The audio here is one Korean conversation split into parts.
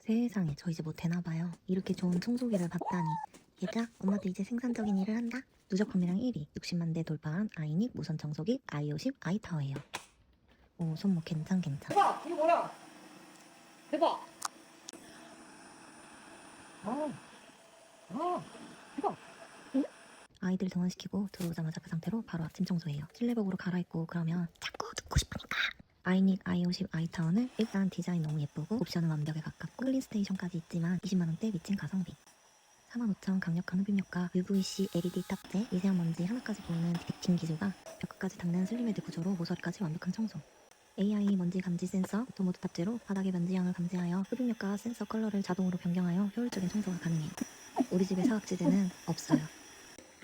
세상에 저 이제 뭐 되나봐요. 이렇게 좋은 청소기를 봤다니. 얘들아 엄마도 이제 생산적인 일을 한다. 누적 판매량 1위 60만 대 돌파한 아이닉 무선 청소기 i50 아이타워예요. 오 손목 괜찮 괜찮. 대박! 이거 뭐야? 대박! 아, 아, 대박! 아이들 등원시키고 들어오자마자 그 상태로 바로 아침 청소해요. 실내복으로 갈아입고 그러면 자꾸 듣고 싶으니까. 아이닉 i50 아이타워는 일단 디자인 너무 예쁘고 옵션은 완벽에 가깝고 클린 스테이션까지 있지만 20만원대 미친 가성비. 45,000 강력한 흡입력과 UVC LED 탑재, 미세한 먼지 하나까지 보이는 디텍팅 기술과 벽까지 닿는 슬림헤드 구조로 모서리까지 완벽한 청소. AI 먼지 감지 센서, 오토모드 탑재로 바닥의 먼지양을 감지하여 흡입력과 센서 컬러를 자동으로 변경하여 효율적인 청소가 가능해요. 우리 집에 사각지대는 없어요.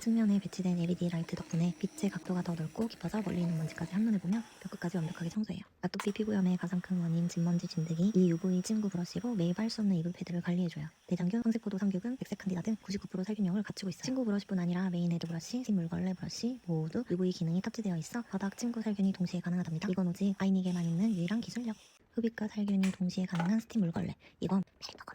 측면에 배치된 LED 라이트 덕분에 빛의 각도가 더 넓고 깊어서 멀리 있는 먼지까지 한눈에 보면 벽끝까지 완벽하게 청소해요. 아토피 피부염의 가장 큰 원인 진먼지 진드기 이 UV 침구 브러쉬로 매일 빨수 없는 이불 패드를 관리해줘요. 대장균, 황색포도 상규균, 백색 칸디다 등 99% 살균력을 갖추고 있어요. 침구 브러쉬뿐 아니라 메인 헤드 브러쉬, 심 물걸레 브러쉬 모두 UV 기능이 탑재되어 있어 바닥 침구 살균이 동시에 가능하답니다. 이건 오직 아이닉에만 있는 유일한 기술력. 흡입과 살균이 동시에 가능한 스팀 물걸레. 이건 펠터건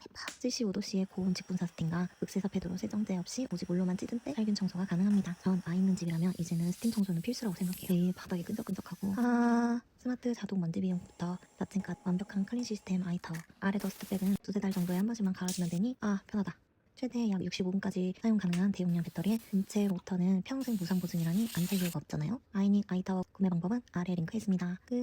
해봐. 75도씨의 고온 직분 사 스팀과 극세사 패드로 세정제 없이 오직 물로만 찌든 때 살균 청소가 가능합니다. 전 아이 있는 집이라면 이제는 스팀 청소는 필수라고 생각해요. 매일 바닥이 끈적끈적하고 아 스마트 자동 먼지 비용부터 자체값 완벽한 클린 시스템 아이타워 아래 더스트백은 두세 달 정도에 한 번씩만 갈아주면 되니 아 편하다. 최대 약 65분까지 사용 가능한 대용량 배터리에 전체 모터는 평생 무상 보증이라니 안 살 이유가 없잖아요. 아이닉 아이타워 구매 방법은 아래 링크에 있습니다. 끝.